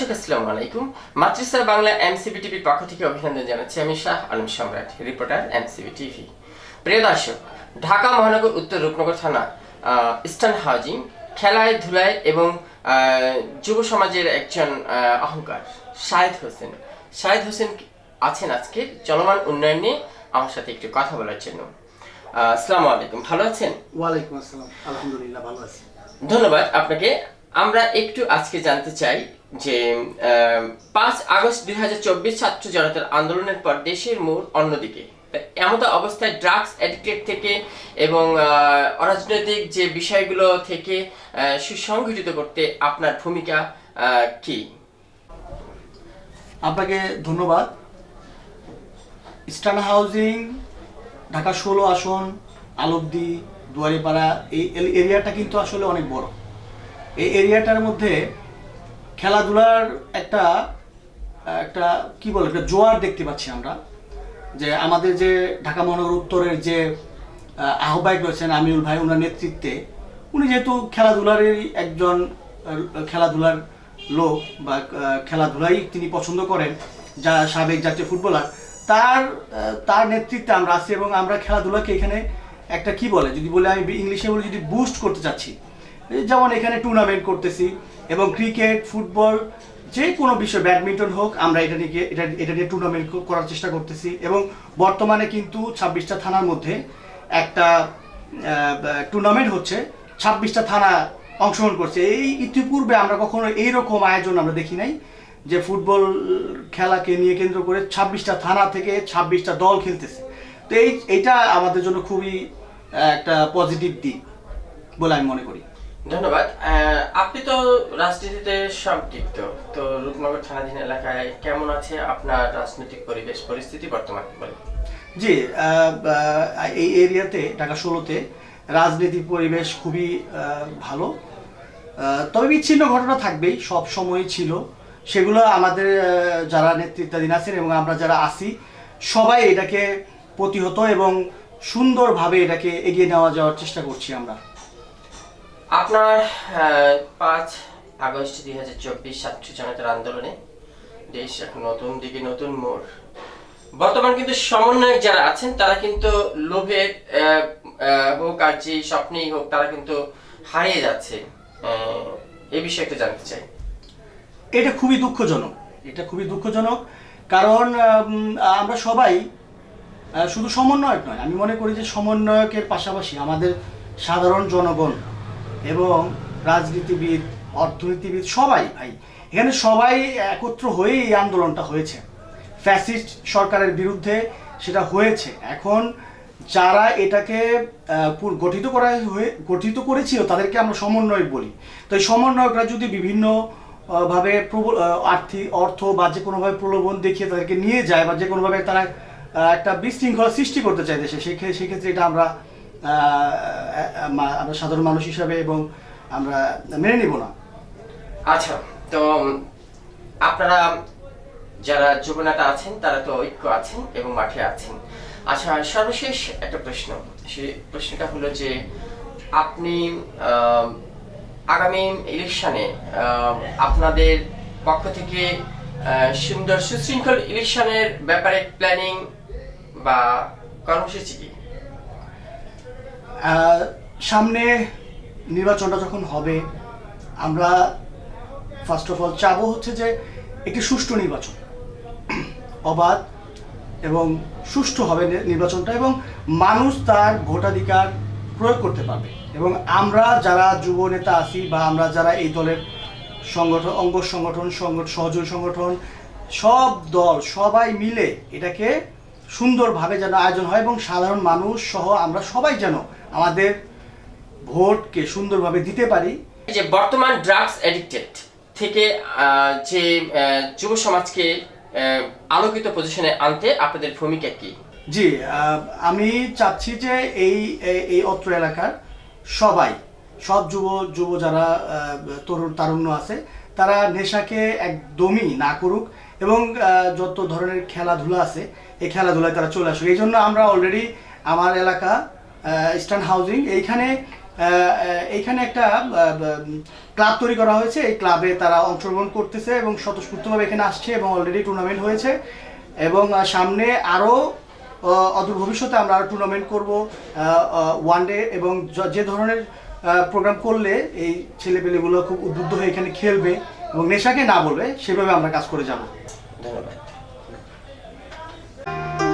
দর্শক আসসালামু আলাইকুম। মাতৃসা বাংলা এমসিবি টিভির পক্ষ থেকে অভিনন্দন জানাচ্ছি আমি শাহ আলম সম্রাট রিপোর্টার এমসিবি টিভি। প্রিয় দর্শক ঢাকা মহানগর উত্তর রূপনগর থানা ইস্টার্ন হাউজিং খেলায় ধুলায় এবং যুব সমাজের একজন অহংকার শাহেদ হোসেন। শাহেদ হোসেন আছেন আজকে? চলমান উন্নয়ন নিয়ে আমার সাথে একটু কথা বলার জন্য। আসসালামু আলাইকুম। ভালো আছেন? ওয়ালাইকুম আসসালাম। আলহামদুলিল্লাহ ভালো আছি। ধন্যবাদ আপনাকে। আমরা একটু আজকে জানতে চাই যে পাঁচ আগস্ট দুই হাজার চব্বিশ ছাত্র জনতার আন্দোলনের পর দেশের মোড় অন্যদিকে। এমত অবস্থায় ড্রাগস অ্যাডিক্টেড থেকে এবং অরাজনৈতিক যে বিষয়গুলো থেকে সুসংগঠিত করতে আপনার ভূমিকা কি? আপনাকে ধন্যবাদ। ইস্টার্ন হাউজিং ঢাকা ষোলো আসন, আলবদি, দুয়ারিপাড়া, এই এরিয়াটা কিন্তু আসলে অনেক বড়। এই এরিয়াটার মধ্যে খেলাধুলার একটা একটা কি বলে একটা জোয়ার দেখতে পাচ্ছি আমরা। যে আমাদের যে ঢাকা মহানগর উত্তরের যে আহ, আহ্বায়ক রয়েছেন আমিউল ভাই ওনার নেতৃত্বে উনি যেহেতু খেলাধুলারই একজন খেলাধুলার লোক বা খেলাধুলাই তিনি পছন্দ করেন যা সাবেক জাতীয় ফুটবলার তার তার নেতৃত্বে আমরা আছি এবং আমরা খেলাধুলাকে এখানে একটা কি বলে যদি বলে আমি ইংলিশে বলে যদি বুস্ট করতে চাচ্ছি যেমন এখানে টুর্নামেন্ট করতেছি এবং ক্রিকেট ফুটবল যে কোনো বিষয় ব্যাডমিন্টন হোক, আমরা এটা নিয়ে এটা এটা নিয়ে টুর্নামেন্ট করার চেষ্টা করতেছি এবং বর্তমানে কিন্তু ছাব্বিশটা থানার মধ্যে একটা টুর্নামেন্ট হচ্ছে, ছাব্বিশটা থানা অংশগ্রহণ করছে। এই ইতিপূর্বে আমরা কখনো এইরকম আয়োজন আমরা দেখি নাই যে ফুটবল খেলাকে নিয়ে কেন্দ্র করে ছাব্বিশটা থানা থেকে ছাব্বিশটা দল খেলতেছে। তো এই এইটা আমাদের জন্য খুবই একটা পজিটিভ দিক বলে আমি মনে করি। ধন্যবাদ। আপনি তো রাজনীতিতে সম্পৃক্ত তো। রূপনগর থানাধীন এলাকায় কেমন আছে আপনার রাজনৈতিক পরিবেশ পরিস্থিতি বর্তমান? বলেন। জি এই এরিয়াতে, ঢাকা ষোলোতে রাজনীতির পরিবেশ খুবই ভালো। তবে বিচ্ছিন্ন ঘটনা থাকবেই, সব সময় ছিল। সেগুলো আমাদের যারা নেতৃত্বাধীন আছেন এবং আমরা যারা আছি, সবাই এটাকে প্রতিহত এবং সুন্দরভাবে এটাকে এগিয়ে নেওয়া যাওয়ার চেষ্টা করছি আমরা। আপনার পাঁচ আগস্ট দুই হাজার চব্বিশ ছাত্র জনতার আন্দোলনে দেশ এখন নতুন দিকে, নতুন মোড়। বর্তমান কিন্তু সমন্বয়ক যারা আছেন, তারা কিন্তু লোভের হোক আর যে স্বপ্নেই হোক, তারা কিন্তু হারিয়ে যাচ্ছে। এ বিষয়ে একটু জানতে চাই। এটা খুবই দুঃখজনক। এটা খুবই দুঃখজনক। কারণ আমরা সবাই শুধু সমন্বয়ক নয়, আমি মনে করি যে সমন্বয়কের পাশাপাশি আমাদের সাধারণ জনগণ এবং রাজনীতিবিদ, অর্থনীতিবিদ সবাই, ভাই, এখানে সবাই একত্র হয়ে এই আন্দোলনটা হয়েছে। ফ্যাসিস্ট সরকারের বিরুদ্ধে সেটা হয়েছে। এখন যারা এটাকে গঠিত করা হয়ে, গঠিত করেছিল, তাদেরকে আমরা সমন্বয়ক বলি। তো এই সমন্বয়করা যদি বিভিন্ন ভাবে আর্থিক, অর্থ বা যে কোনোভাবে প্রলোভন দেখিয়ে তাদেরকে নিয়ে যায় বা যে কোনোভাবে তারা একটা বিশৃঙ্খলা সৃষ্টি করতে চায় দেশে সেক্ষে- সেক্ষেত্রে এটা আমরা আমরা সাধারণ মানুষ হিসাবে এবং আমরা মেনে নিব না। আচ্ছা তো আপনারা যারা যুবনেতা আছেন, তারা তো ঐক্য আছেন এবং মাঠে আছেন। আচ্ছা সর্বশেষ একটা প্রশ্ন। সে প্রশ্নটা হলো যে, আপনি আগামী ইলেকশনে আপনাদের পক্ষ থেকে সুন্দর সুশৃঙ্খল ইলেকশনের ব্যাপারে প্ল্যানিং বা কর্মসূচি কি? সামনে নির্বাচনটা যখন হবে, আমরা ফার্স্ট অফ অল চাবো হচ্ছে যে একটি সুষ্ঠু নির্বাচন। অবাধ এবং সুষ্ঠু হবে নির্বাচনটা এবং মানুষ তার ভোটাধিকার প্রয়োগ করতে পারবে। এবং আমরা যারা যুব নেতা আছি বা আমরা যারা এই দলের সংগঠন, অঙ্গ সংগঠন সংগঠন সহযোগী সংগঠন, সব দল সবাই মিলে এটাকে সুন্দরভাবে যেন আয়োজন হয় এবং সাধারণ মানুষ সহ আমরা সবাই যেন আমাদের ভোটকে সুন্দরভাবে দিতে পারি। এই যে বর্তমান ড্রাগস এডিক্টেড থেকে যে যুব সমাজকে আলোকিত পজিশনে আনতে আপনাদের ভূমিকা কি? জি আমি চাচ্ছি যে এই এই- অত্র এলাকার সবাই সব যুব যুব যারা তরুণ তারুণ্য আছে তারা নেশাকে একদমই না করুক এবং যত ধরনের খেলাধুলা আছে এই খেলাধুলায় তারা চলে আসুক। এই জন্য আমরা অলরেডি আমার এলাকা ইস্টার্ন হাউজিং এইখানে এইখানে একটা ক্লাব তৈরি করা হয়েছে। এই ক্লাবে তারা অংশগ্রহণ করতেছে এবং স্বতঃস্ফূর্তভাবে এখানে আসছে এবং অলরেডি টুর্নামেন্ট হয়েছে। এবং সামনে আরও অদূর ভবিষ্যতে আমরা আরও টুর্নামেন্ট করব ওয়ান ডে এবং যে ধরনের প্রোগ্রাম করলে এই ছেলেপেলেগুলো খুব উদ্বুদ্ধ হয়ে এখানে খেলবে এবং নেশাকে না বলবে, সেভাবে আমরা কাজ করে যাব। ধন্যবাদ। Bye.